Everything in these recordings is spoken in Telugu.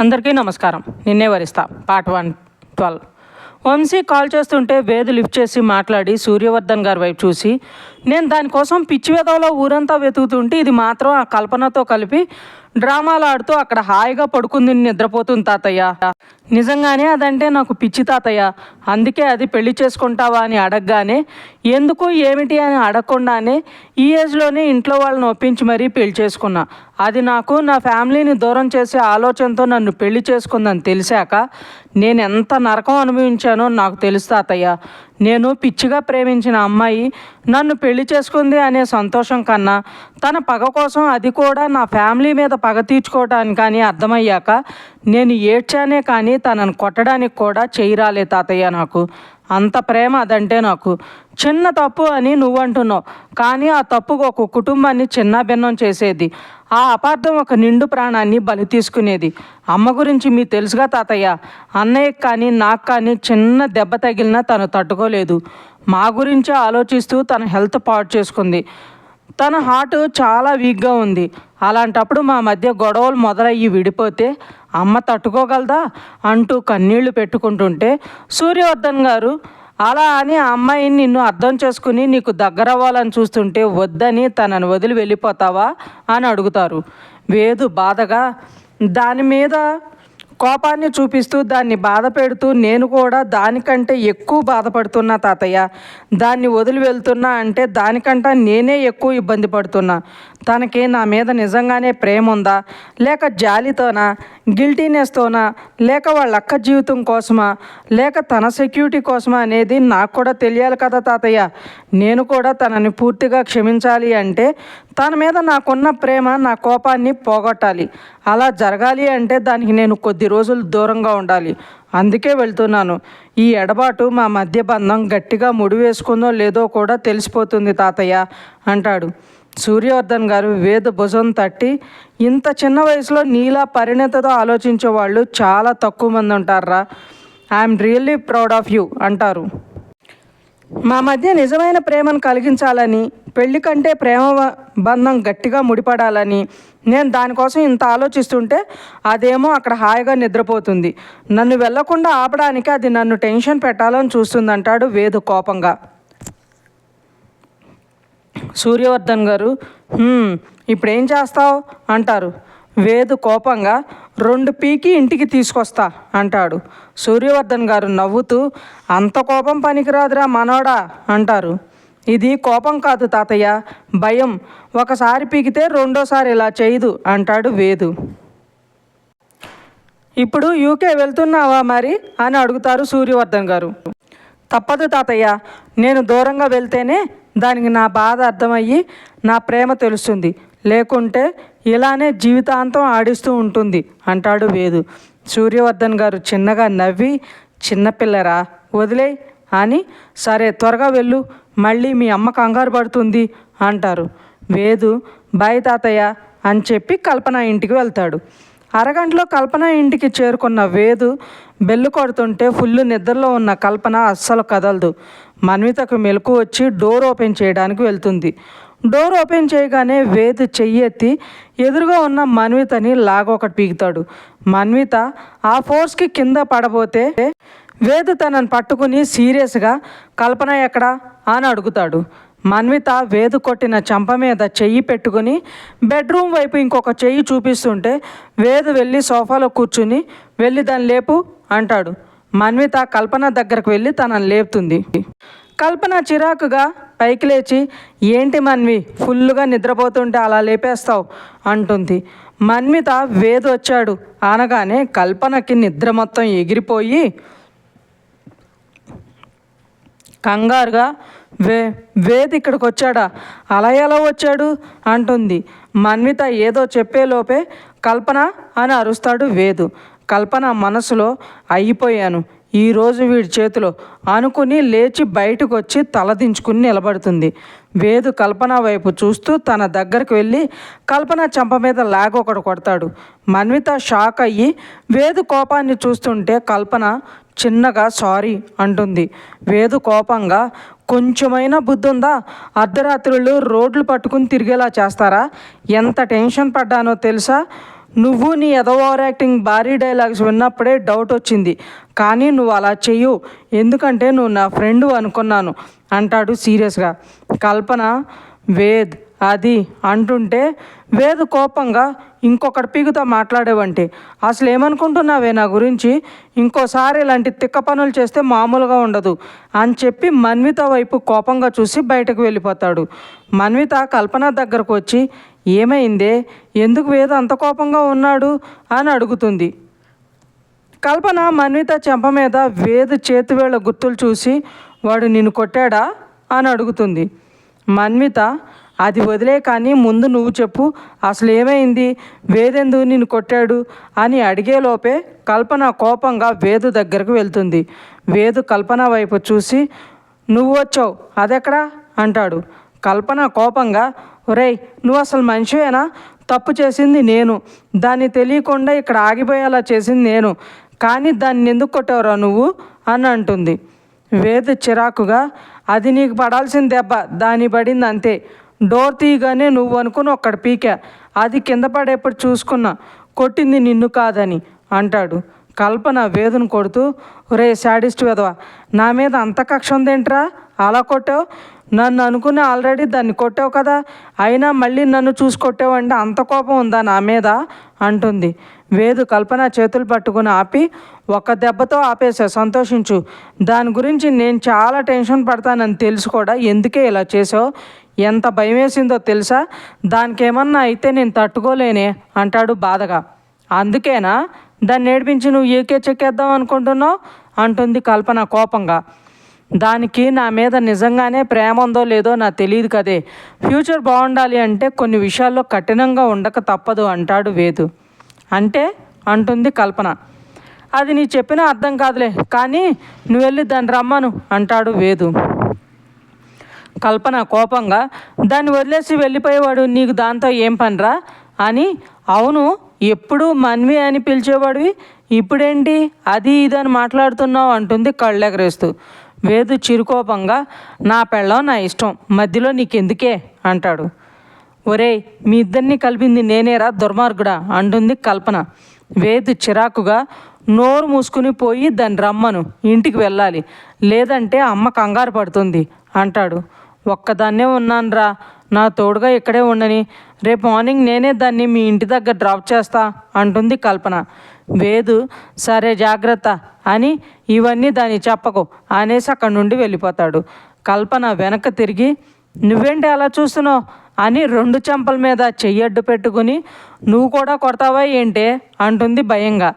అందరికీ నమస్కారం. నిన్నే వరిస్తా. Part one twelve. Vamshi call చేస్తుంటే వేదు లిఫ్ట్ చేసి మాట్లాడి సూర్యవర్ధన్ గారి వైపు చూసి నేను దానికోసం పిచ్చి వెదవలో ఊరంతా వెతుకుతుంటే ఇది మాత్రం ఆ కల్పనతో కలిపి డ్రామాలు ఆడుతూ అక్కడ హాయిగా పడుకుంది నిద్రపోతుంది తాతయ్య. నిజంగానే అదంటే నాకు పిచ్చి తాతయ్య. అందుకే అది పెళ్ళి చేసుకుంటావా అని అడగగానే ఎందుకు ఏమిటి అని అడగకుండానే ఈ ఏజ్లోనే ఇంట్లో వాళ్ళని ఒప్పించి మరీ పెళ్ళి చేసుకున్నా. అది నాకు నా ఫ్యామిలీని దూరం చేసే ఆలోచనతో నన్ను పెళ్ళి చేసుకుందని తెలిసాక నేను ఎంత నరకం అనుభవించానో నాకు తెలుసు తాతయ్య. నేను పిచ్చిగా ప్రేమించిన అమ్మాయి నన్ను పెళ్ళి చేసుకుంది అనే సంతోషం కన్నా తన పగ కోసం అది కూడా నా ఫ్యామిలీ మీద పగ తీర్చుకోవటానికి కానీ అర్థమయ్యాక నేను ఏడ్చానే కానీ తనను కొట్టడానికి కూడా చేయరాలే తాతయ్య నాకు. అంత ప్రేమ అదంటే నాకు. చిన్న తప్పు అని నువ్వు అంటున్నావు కానీ ఆ తప్పుకు ఒక కుటుంబాన్ని చిన్న భిన్నం చేసేది. ఆ అపార్థం ఒక నిండు ప్రాణాన్ని బలి తీసుకునేది. అమ్మ గురించి మీకు తెలుసుగా తాతయ్య. అన్నయ్యకి కానీ నాకు కానీ చిన్న దెబ్బ తగిలినా తను తట్టుకోలేదు. మా గురించి ఆలోచిస్తూ తన హెల్త్ పాడు చేసుకుంది. తన హార్ట్ చాలా వీక్గా ఉంది. అలాంటప్పుడు మా మధ్య గొడవలు మొదలయ్యి విడిపోతే అమ్మ తట్టుకోగలదా అంటూ కన్నీళ్ళు పెట్టుకుంటుంటే సూర్యవర్ధన్ గారు అలా అని ఆ అమ్మాయిని నిన్ను అర్థం చేసుకుని నీకు దగ్గర అవ్వాలని చూస్తుంటే వద్దని తనను వదిలి వెళ్ళిపోతావా? అని అడుగుతారు. వేదు బాధగా దాని మీద కోపాన్ని చూపిస్తూ దాన్ని బాధ పెడుతూ నేను కూడా దానికంటే ఎక్కువ బాధపడుతున్నా తాతయ్య. దాన్ని వదిలి వెళ్తున్నా అంటే దానికంటే నేనే ఎక్కువ ఇబ్బంది పడుతున్నా. తనకి నా మీద నిజంగానే ప్రేమ ఉందా లేక జాలితోనా? గిల్టీనెస్తోనా? లేక వాళ్ళ అక్క జీవితం కోసమా? లేక తన సెక్యూరిటీ కోసమా అనేది నాకు కూడా తెలియాలి కదా తాతయ్య. నేను కూడా తనని పూర్తిగా క్షమించాలి అంటే తన మీద నాకున్న ప్రేమ నా కోపాన్ని పోగొట్టాలి. అలా జరగాలి అంటే దానికి నేను కొద్ది రోజులు దూరంగా ఉండాలి. అందుకే వెళ్తున్నాను. ఈ ఎడబాటు మా మధ్య బంధం గట్టిగా ముడివేసుకుందో లేదో కూడా తెలిసిపోతుంది తాతయ్య అంటాడు. సూర్యవర్ధన్ గారు వేద భుజం తట్టి ఇంత చిన్న వయసులో నీలా పరిణతతో ఆలోచించే వాళ్ళు చాలా తక్కువ మంది ఉంటారా I'm really proud of you అంటారు. మా మధ్య నిజమైన ప్రేమను కలిగించాలని పెళ్ళి కంటే ప్రేమ బంధం గట్టిగా ముడిపడాలని నేను దానికోసం ఇంత ఆలోచిస్తుంటే అదేమో అక్కడ హాయిగా నిద్రపోతుంది. నన్ను వెళ్ళకుండా ఆపడానికి అది నన్ను టెన్షన్ పెట్టాలని చూస్తుందంటాడు వేదు కోపంగా. సూర్యవర్ధన్ గారు ఇప్పుడేం ఇప్పుడు ఏం చేస్తావు? అంటారు. వేదు కోపంగా రెండు పీకి ఇంటికి తీసుకొస్తా అంటాడు. సూర్యవర్ధన్ గారు నవ్వుతూ అంత కోపం పనికిరాదురా మనోడా అంటారు. ఇది కోపం కాదు తాతయ్య భయం. ఒకసారి పీకితే రెండోసారి ఇలా చేయదు అంటాడు వేదు. ఇప్పుడు యూకే వెళ్తున్నావా మరి? అని అడుగుతారు సూర్యవర్ధన్ గారు. తప్పదు తాతయ్య. నేను దూరంగా వెళ్తేనే దానికి నా బాధ అర్థమయ్యి నా ప్రేమ తెలుస్తుంది. లేకుంటే ఇలానే జీవితాంతం ఆడిస్తూ ఉంటుంది అంటాడు వేదు. సూర్యవర్ధన్ గారు చిన్నగా నవ్వి చిన్నపిల్లరా వదిలే అని సరే త్వరగా వెళ్ళు మళ్ళీ మీ అమ్మ కంగారు పడుతుంది అంటారు. వేదు బాయ్ తాతయ్య అని చెప్పి కల్పన ఇంటికి వెళ్తాడు. అరగంటలో కల్పన ఇంటికి చేరుకున్న వేదు బెల్లు కొడుతుంటే ఫుల్ నిద్రలో ఉన్న కల్పన అస్సలు కదలదు. మన్వితకు మెలకు వచ్చి డోర్ ఓపెన్ చేయడానికి వెళ్తుంది. డోర్ ఓపెన్ చేయగానే వేదు చెయ్యెత్తి ఎదురుగా ఉన్న మన్వితని లాగొకటి పీకుతాడు. మన్విత ఆ ఫోర్స్కి కింద పడబోతే వేదు తనను పట్టుకుని సీరియస్గా కల్పన ఎక్కడా? అని అడుగుతాడు. మన్విత వేదు కొట్టిన చెంప మీద చెయ్యి పెట్టుకుని బెడ్రూమ్ వైపు ఇంకొక చెయ్యి చూపిస్తుంటే వేదు వెళ్ళి సోఫాలో కూర్చుని వెళ్ళి దాన్ని లేపు అంటాడు. మన్విత కల్పన దగ్గరకు వెళ్ళి తనని లేపుతుంది. కల్పన చిరాకుగా పైకి లేచి ఏంటి మన్వి ఫుల్లుగా నిద్రపోతుంటే అలా లేపేస్తావు అంటుంది. మన్విత వేదు వచ్చాడు. అనగానే కల్పనకి నిద్ర మొత్తం ఎగిరిపోయి కంగారుగా వే వేద్ ఇక్కడికి వచ్చాడా? అలా ఎలా వచ్చాడు? అంటుంది. మన్విత ఏదో చెప్పేలోపే కల్పన అని అరుస్తాడు వేదు. కల్పన మనసులో అయిపోయాను. ఈరోజు వీడి చేతిలో అనుకుని లేచి బయటకు వచ్చి తలదించుకుని నిలబడుతుంది. వేదు కల్పన వైపు చూస్తూ తన దగ్గరకు వెళ్ళి కల్పన చెంప మీద లాగ ఒకడు కొడతాడు. మన్విత షాక్ అయ్యి వేదు కోపాన్ని చూస్తుంటే కల్పన చిన్నగా సారీ అంటుంది. వేదు కోపంగా కొంచెమైనా బుద్ధి ఉందా అర్ధరాత్రులు రోడ్లు పట్టుకుని తిరిగేలా చేస్తారా? ఎంత టెన్షన్ పడ్డానో తెలుసా? నువ్వు నీ ఎదవ ఓవర్ యాక్టింగ్ భారీ డైలాగ్స్ విన్నప్పుడే డౌట్ వచ్చింది. కానీ నువ్వు అలా చెయ్యు. ఎందుకంటే నువ్వు నా ఫ్రెండ్ అనుకున్నాను అంటాడు సీరియస్గా కల్పన వేద్ అది అంటుంటే వేద్ కోపంగా ఇంకొకటి పీగుతో మాట్లాడేవంటి అసలు ఏమనుకుంటున్నావే నా గురించి? ఇంకోసారి ఇలాంటి తిక్క పనులు చేస్తే మామూలుగా ఉండదు అని చెప్పి మన్విత వైపు కోపంగా చూసి బయటకు వెళ్ళిపోతాడు. మన్విత కల్పన దగ్గరకు వచ్చి ఏమైందే? ఎందుకు వేద అంత కోపంగా ఉన్నాడు? అని అడుగుతుంది. కల్పన మన్విత చెంప మీద వేద చేతివేళ్ళ గుర్తులు చూసి వాడు నిన్ను కొట్టాడా? అని అడుగుతుంది. మన్విత అది వదిలే కానీ ముందు నువ్వు చెప్పు అసలు ఏమైంది? వేదెందు నిన్ను కొట్టాడు? అని అడిగేలోపే కల్పన కోపంగా వేదు దగ్గరకు వెళ్తుంది. వేదు కల్పన వైపు చూసి నువ్వు వచ్చావు అదెక్కడా? అంటాడు. కల్పన కోపంగా ఒరేయ్ నువ్వు అసలు మనిషివేనా? తప్పు చేసింది నేను. దాన్ని తెలియకుండా ఇక్కడ ఆగిపోయేలా చేసింది నేను. కానీ దాన్ని ఎందుకు కొట్టావురా నువ్వు? అని అంటుంది. వేద చిరాకుగా అది నీకు పడాల్సిన దెబ్బ. దాని పడింది అంతే. డోర్ తీయగానే నువ్వు అనుకుని ఒక్కడ పీకా. అది కింద పడేప్పుడు చూసుకున్నా. కొట్టింది నిన్ను కాదని అంటాడు. కల్పన వేదును కొడుతూ ఒరే శాడిస్ట్ వెదవా నా మీద అంత కక్ష ఉందేంట్రా? అలా కొట్టావు? నన్ను అనుకుని ఆల్రెడీ దాన్ని కొట్టావు కదా. అయినా మళ్ళీ నన్ను చూసి కొట్టావు అంటే అంత కోపం ఉందా నా మీద? అంటుంది. వేదు కల్పన చేతులు పట్టుకుని ఆపి ఒక్క దెబ్బతో ఆపేసా సంతోషించు. దాని గురించి నేను చాలా టెన్షన్ పడతానని తెలుసు కూడా. ఎందుకే ఇలా చేసావు? ఎంత భయం వేసిందో తెలుసా? దానికి ఏమన్నా అయితే నేను తట్టుకోలేనే అంటాడు బాధగా. అందుకేనా? దాన్ని నేర్పించి నువ్వు ఏకే చెక్కేద్దాం అనుకుంటున్నావు? అంటుంది కల్పన కోపంగా. దానికి నా మీద నిజంగానే ప్రేమ ఉందో లేదో నాకు తెలియదు కదే. ఫ్యూచర్ బాగుండాలి అంటే కొన్ని విషయాల్లో కఠినంగా ఉండక తప్పదు అంటాడు వేదు. అంటే? అంటుంది కల్పన. అది నీ చెప్పినా అర్థం కాదులే కానీ నువ్వు వెళ్ళి దాన్ని రమ్మను అంటాడు వేదు. కల్పన కోపంగా దాన్ని వదిలేసి వెళ్ళిపోయేవాడు నీకు దాంతో ఏం పనిరా? అని అవును ఎప్పుడు మన్వి అని పిలిచేవాడివి ఇప్పుడేంటి? అది ఇది అని మాట్లాడుతున్నావు అంటుంది కళ్ళెగరేస్తూ. వేదు చిరుకోపంగా నా పెళ్ళం నా ఇష్టం మధ్యలో నీకెందుకే? అంటాడు. ఒరేయ్ మీ ఇద్దరిని కలిపింది నేనేరా దుర్మార్గుడా? అంటుంది కల్పన. వేదు చిరాకుగా నోరు మూసుకుని పోయి దాన్ని రమ్మను ఇంటికి వెళ్ళాలి లేదంటే అమ్మ కంగారు పడుతుంది అంటాడు. ఒక్కదాన్నే ఉన్నానురా నా తోడుగా ఇక్కడే ఉండని రేపు మార్నింగ్ నేనే దాన్ని మీ ఇంటి దగ్గర డ్రాప్ చేస్తా అంటుంది కల్పన. వేదు సరే జాగ్రత్త అని ఇవన్నీ దాన్ని చెప్పకు. అనేసి అక్కడి నుండి వెళ్ళిపోతాడు. కల్పన వెనక తిరిగి నువ్వేంటి అలా చూస్తున్నావు? అని రెండు చెంపల మీద చెయ్యడ్డు పెట్టుకుని నువ్వు కూడా కొడతావా ఏంటే? అంటుంది భయంగా.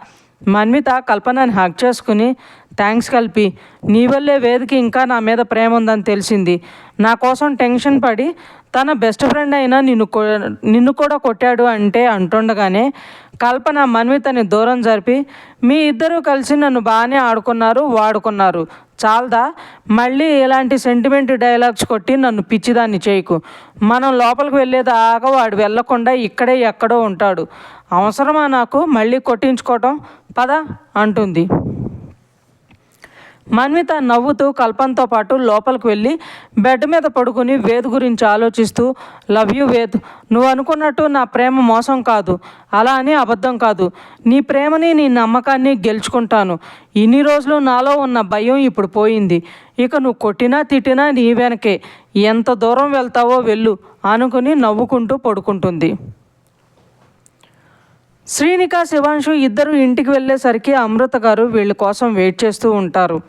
మన్విత కల్పనని హక్ చేసుకుని థ్యాంక్స్ కలిపి నీ వల్లే వేదికి ఇంకా నా మీద ప్రేమ ఉందని తెలిసింది. నా కోసం టెన్షన్ పడి తన బెస్ట్ ఫ్రెండ్ అయినా నిన్ను నిన్ను కూడా కొట్టాడు అంటే అంటుండగానే కల్పన మన్వితని దూరం జరిపి మీ ఇద్దరూ కలిసి నన్ను బాగానే ఆడుకున్నారు వాడుకున్నారు. చాలదా? మళ్ళీ ఇలాంటి సెంటిమెంట్ డైలాగ్స్ కొట్టి నన్ను పిచ్చిదాన్ని చేయకు. మనం లోపలికి వెళ్ళేదాకా వాడు వెళ్ళకుండా ఇక్కడే ఎక్కడో ఉంటాడు. అవసరమా నాకు? మళ్ళీ కొట్టించుకోవటం? పద అంటుంది. మన్విత నవ్వుతూ కల్పనతో పాటు లోపలికి వెళ్ళి బెడ్ మీద పడుకుని వేద్ గురించి ఆలోచిస్తూ లవ్ యూ వేద్ నువ్వు అనుకున్నట్టు నా ప్రేమ మోసం కాదు అలా అని అబద్ధం కాదు. నీ ప్రేమని నీ నమ్మకాన్ని గెలుచుకుంటాను. ఇన్ని రోజులు నాలో ఉన్న భయం ఇప్పుడు పోయింది. ఇక నువ్వు కొట్టినా తిట్టినా నీ వెనకే. ఎంత దూరం వెళ్తావో వెళ్ళు అనుకుని నవ్వుకుంటూ పడుకుంటుంది. శ్రీనిక శివాంశు ఇద్దరు ఇంటికి వెళ్ళేసరికి అమృత గారు వీళ్ళ కోసం వెయిట్ చేస్తూ ఉంటారు.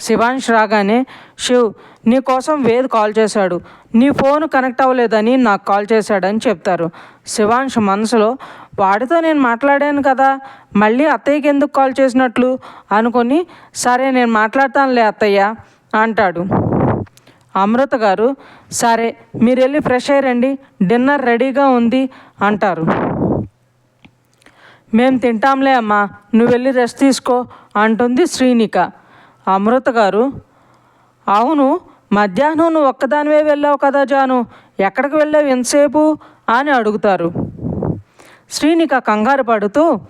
శివాంష్ రాగానే శివ్ నీ కోసం వేద్ కాల్ చేశాడు. నీ ఫోన్ కనెక్ట్ అవ్వలేదని నాకు కాల్ చేశాడని చెప్తారు. శివాంష్ మనసులో వాడితో నేను మాట్లాడాను కదా మళ్ళీ అత్తయ్యకి ఎందుకు కాల్ చేసినట్లు? అనుకొని సరే నేను మాట్లాడతానులే అత్తయ్య అంటాడు. అమృత గారు సరే మీరు వెళ్ళి ఫ్రెష్ అయ్యండి డిన్నర్ రెడీగా ఉంది అంటారు. మేము తింటాంలే అమ్మా నువ్వు వెళ్ళి రెస్ట్ తీసుకో అంటుంది శ్రీనిక. అమృత గారు అవును మధ్యాహ్నం నువ్వు ఒక్కదానివే వెళ్ళావు కదా జాను ఎక్కడికి వెళ్ళావు ఎంతసేపు అని అడుగుతారు. శ్రీనిక కంగారు పడుతూ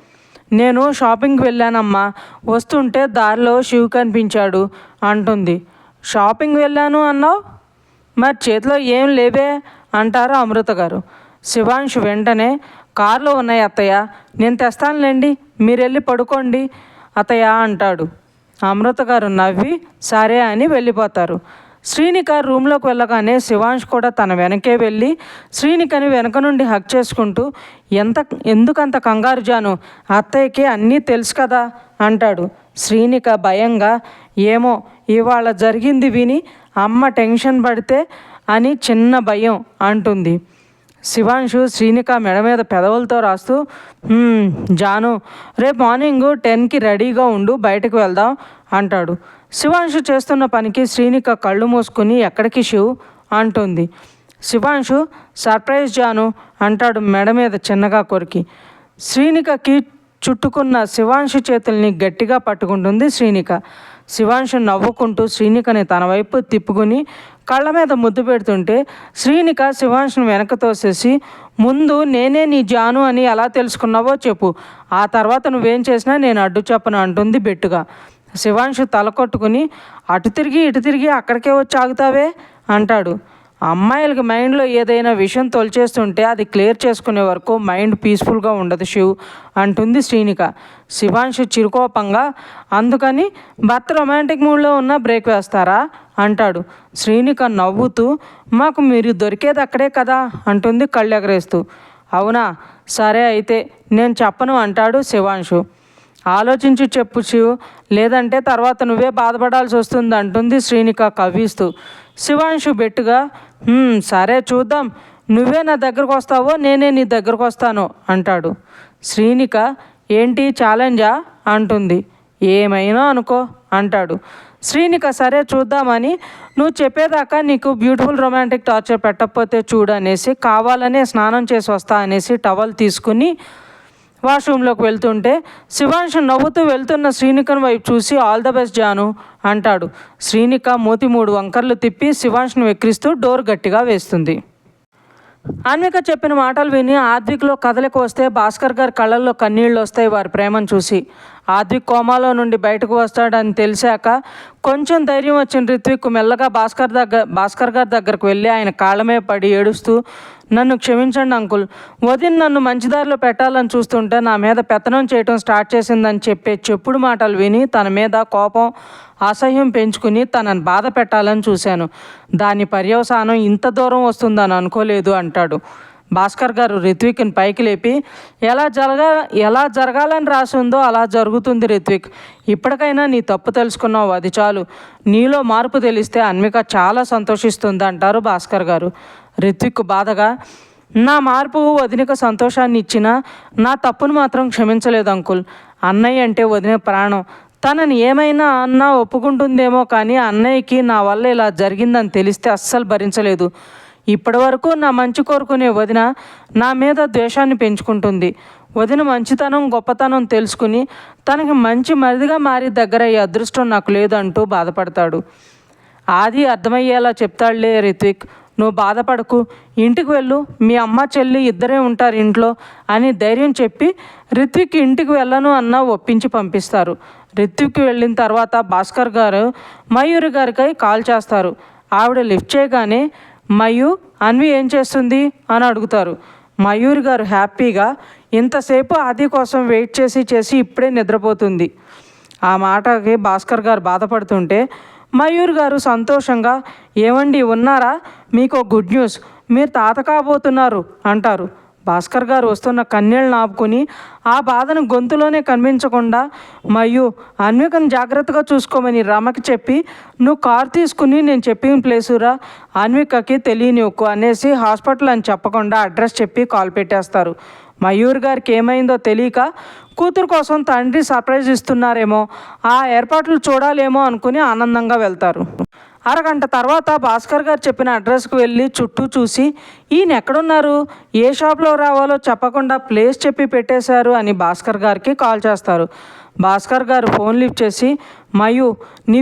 నేను షాపింగ్కి వెళ్ళానమ్మా వస్తుంటే దారిలో శివ్ కనిపించాడు అంటుంది. షాపింగ్ వెళ్ళాను అన్నావు? మరి చేతిలో ఏం లేవే? అంటారు అమృత గారు. శివాంష్ వెంటనే కారులో ఉన్నాయి అత్తయ్య నేను తెస్తానులేండి మీరు వెళ్ళి పడుకోండి అత్తయ్య అంటాడు. అమృత గారు నవ్వి సరే అని వెళ్ళిపోతారు. శ్రీనిక రూమ్లోకి వెళ్ళగానే శివాంష్ కూడా తన వెనకే వెళ్ళి శ్రీనికని వెనక నుండి హక్ చేసుకుంటూ ఎంత ఎందుకంత కంగారు జాను? అత్తయ్యకి అన్నీ తెలుసు కదా అంటాడు. శ్రీనిక భయంగా ఏమో ఇవాళ జరిగింది విని అమ్మ టెన్షన్ పడితే అని చిన్న భయం అంటుంది. శివాంశు శ్రీనిక మెడ మీద పెదవులతో రాస్తూ జాను రేపు మార్నింగ్ టెన్కి రెడీగా ఉండు బయటకు వెళ్దాం అంటాడు. శివాంశు చేస్తున్న పనికి శ్రీనిక కళ్ళు మూసుకుని ఎక్కడికి శివ్? అంటుంది. శివాంశు సర్ప్రైజ్ జాను అంటాడు మెడ మీద చిన్నగా కొరికి. శ్రీనికకి చుట్టుకున్న శివాంశు చేతుల్ని గట్టిగా పట్టుకుంటుంది శ్రీనిక. శివాంశు నవ్వుకుంటూ శ్రీనికని తన వైపు తిప్పుకుని కళ్ళ మీద ముద్దు పెడుతుంటే శ్రీనిక శివాంశుని వెనక తోసేసి ముందు నేనే నీ జాను అని ఎలా తెలుసుకున్నావో చెప్పు. ఆ తర్వాత నువ్వేం చేసినా నేను అడ్డు చెప్పను అంటుంది బెట్టుగా. శివాంశు తల కొట్టుకుని అటు తిరిగి ఇటు తిరిగి అక్కడికే వచ్చి ఆగుతావే అంటాడు. అమ్మాయిలకి మైండ్లో ఏదైనా విషయం తొలిచేస్తుంటే అది క్లియర్ చేసుకునే వరకు మైండ్ పీస్ఫుల్గా ఉండదు శివ్ అంటుంది శ్రీనిక. శివాంశు చిరుకోపంగా అందుకని భర్త రొమాంటిక్ మూడ్లో ఉన్న బ్రేక్ వేస్తారా? అంటాడు. శ్రీనిక నవ్వుతూ మాకు మీరు దొరికేది అక్కడే కదా? అంటుంది కళ్ళెగరేస్తూ. అవునా? సరే అయితే నేను చెప్పను అంటాడు శివాంశు. ఆలోచించి చెప్పు శివ్. లేదంటే తర్వాత నువ్వే బాధపడాల్సి వస్తుంది అంటుంది శ్రీనిక కవ్విస్తూ. శివాంశు బెట్టుగా సరే చూద్దాం. నువ్వే నా దగ్గరకు వస్తావో నేనే నీ దగ్గరకు వస్తాను అంటాడు. శ్రీనిక ఏంటి ఛాలెంజా? అంటుంది. ఏమైనా అనుకో అంటాడు. శ్రీనిక సరే చూద్దామని నువ్వు చెప్పేదాకా నీకు బ్యూటిఫుల్ రొమాంటిక్ టార్చర్ పెట్టకపోతే చూడు అనేసి కావాలనే స్నానం చేసి వస్తా అనేసి టవల్ తీసుకుని వాష్రూమ్లోకి వెళ్తుంటే శివాంశు నవ్వుతూ వెళ్తున్న శ్రీనికను వైపు చూసి ఆల్ ద బెస్ట్ జాను అంటాడు. శ్రీనిక మూతి మూడు వంకర్లు తిప్పి శివాంష్ను వెక్కిరిస్తూ డోర్ గట్టిగా వేస్తుంది. అన్విక చెప్పిన మాటలు విని ఆద్విక్లో కదలిక వస్తే భాస్కర్ గారి కళ్ళల్లో కన్నీళ్ళు వస్తాయి వారి ప్రేమను చూసి. ఆద్విక్ కోమాలో నుండి బయటకు వస్తాడని తెలిసాక కొంచెం ధైర్యం వచ్చిన రిత్విక్ మెల్లగా భాస్కర్ దగ్గర భాస్కర్ గారి దగ్గరకు వెళ్ళి ఆయన కాళ్ళమే పడి ఏడుస్తూ నన్ను క్షమించండి అంకుల్. వదిన్ నన్ను మంచి దారిలో పెట్టాలని చూస్తుంటే నా మీద పెత్తనం చేయటం స్టార్ట్ చేసిందని చెప్పే చెప్పుడు మాటలు విని తన మీద కోపం అసహ్యం పెంచుకుని తనని బాధ పెట్టాలని చూశాను. దాని పర్యవసానం ఇంత దూరం వస్తుందని అనుకోలేదు అంటాడు. భాస్కర్ గారు రిత్విక్ని పైకి లేపి ఎలా జరగ ఎలా జరగాలని రాసి ఉందో అలా జరుగుతుంది రిత్విక్. ఇప్పటికైనా నీ తప్పు తెలుసుకున్నావు అది చాలు. నీలో మార్పు తెలిస్తే అన్విక చాలా సంతోషిస్తుంది అంటారు భాస్కర్ గారు. రిత్విక్ బాధగా నా మార్పు వదినకు సంతోషాన్ని ఇచ్చినా నా తప్పును మాత్రం క్షమించలేదు అంకుల్. అన్నయ్య అంటే వదిన ప్రాణం. తనని ఏమైనా అన్నా ఒప్పుకుంటుందేమో కానీ అన్నయ్యకి నా వల్ల ఇలా జరిగిందని తెలిస్తే అస్సలు భరించలేదు. ఇప్పటి వరకు నా మంచి కోరుకునే వదిన నా మీద ద్వేషాన్ని పెంచుకుంటుంది. వదిన మంచితనం గొప్పతనం తెలుసుకుని తనకి మంచి మరిదిగా మారి దగ్గరయ్యే అదృష్టం నాకు లేదంటూ బాధపడతాడు. ఆది అర్థమయ్యేలా చెప్తాడులే రిత్విక్ నువ్వు బాధపడకు. ఇంటికి వెళ్ళు మీ అమ్మ చెల్లి ఇద్దరే ఉంటారు ఇంట్లో అని ధైర్యం చెప్పి రిత్విక్ ఇంటికి వెళ్ళను అన్న ఒప్పించి పంపిస్తారు. రిత్విక్ వెళ్ళిన తర్వాత భాస్కర్ గారు మయూరి గారికై కాల్ చేస్తారు. ఆవిడ లిఫ్ట్ చేయగానే మయూ అన్వి ఏం చేస్తుంది? అని అడుగుతారు. మయూరి గారు హ్యాపీగా ఇంతసేపు ఆది కోసం వెయిట్ చేసి చేసి ఇప్పుడే నిద్రపోతుంది. ఆ మాటకి భాస్కర్ గారు బాధపడుతుంటే మయూర్ గారు సంతోషంగా ఏమండి ఉన్నారా? మీకు గుడ్ న్యూస్. మీరు తాత కాబోతున్నారు అంటారు. భాస్కర్ గారు వస్తున్న కన్నీళ్ళను ఆపుకుని ఆ బాధను గొంతులోనే కనిపించకుండా మరియు అన్వికను జాగ్రత్తగా చూసుకోమని రమకి చెప్పి నువ్వు కార్ తీసుకుని నేను చెప్పిన ప్లేసురా అన్వికకి తెలియనివ్వకు అనేసి హాస్పిటల్ అని చెప్పకుండా అడ్రస్ చెప్పి కాల్ పెట్టేస్తారు. మయూర్ గారికి ఏమైందో తెలియక కూతురు కోసం తండ్రి సర్ప్రైజ్ ఇస్తున్నారేమో ఆ ఏర్పాట్లు చూడాలేమో అనుకుని ఆనందంగా వెళ్తారు. అరగంట తర్వాత భాస్కర్ గారు చెప్పిన అడ్రస్కి వెళ్ళి చుట్టూ చూసి ఈయన ఎక్కడున్నారు? ఏ షాప్లో రావాలో చెప్పకుండా ప్లేస్ చెప్పి పెట్టేశారు అని భాస్కర్ గారికి కాల్ చేస్తారు. భాస్కర్ గారు ఫోన్ లిఫ్ట్ చేసి మయు నీ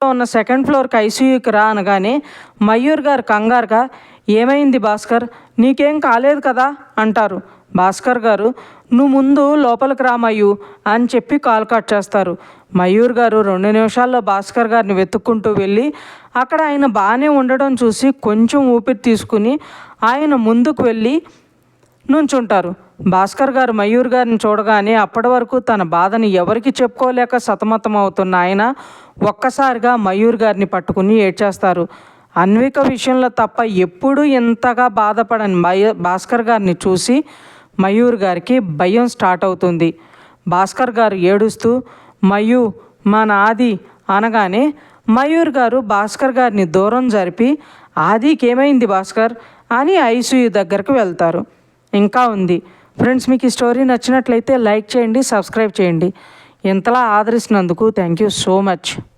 ఉన్న సెకండ్ ఫ్లోర్కి ఐసీయూకి రా అనగానే మయూర్ గారు కంగారుగా ఏమైంది భాస్కర్? నీకేం కాలేదు కదా? అంటారు. భాస్కర్ గారు నువ్వు ముందు లోపలికి రా మయూ అని చెప్పి కాల్ కట్ చేస్తారు. మయూర్ గారు రెండు నిమిషాల్లో భాస్కర్ గారిని వెతుక్కుంటూ వెళ్ళి అక్కడ ఆయన బాగానే ఉండడం చూసి కొంచెం ఊపిరి తీసుకుని ఆయన ముందుకు వెళ్ళి నుంచుంటారు. భాస్కర్ గారు మయూర్ గారిని చూడగానే అప్పటి వరకు తన బాధని ఎవరికి చెప్పుకోలేక సతమతం అవుతున్న ఆయన ఒక్కసారిగా మయూర్ గారిని పట్టుకుని ఏడ్చేస్తారు. అన్విక విషయంలో తప్ప ఎప్పుడూ ఇంతగా బాధపడని భాస్కర్ గారిని చూసి మయూర్ గారికి భయం స్టార్ట్ అవుతుంది. భాస్కర్ గారు ఏడుస్తూ మయూ మన నాది అనగానే మయూర్ గారు భాస్కర్ గారిని దూరం జరిపి ఆదికి ఏమైంది భాస్కర్? అని ఐసీయూ దగ్గరకు వెళ్తారు. ఇంకా ఉంది. ఫ్రెండ్స్ మీకు ఈ స్టోరీ నచ్చినట్లయితే లైక్ చేయండి సబ్స్క్రైబ్ చేయండి. ఇంతలా ఆదరిస్తున్నందుకు థ్యాంక్ యూ సో మచ్.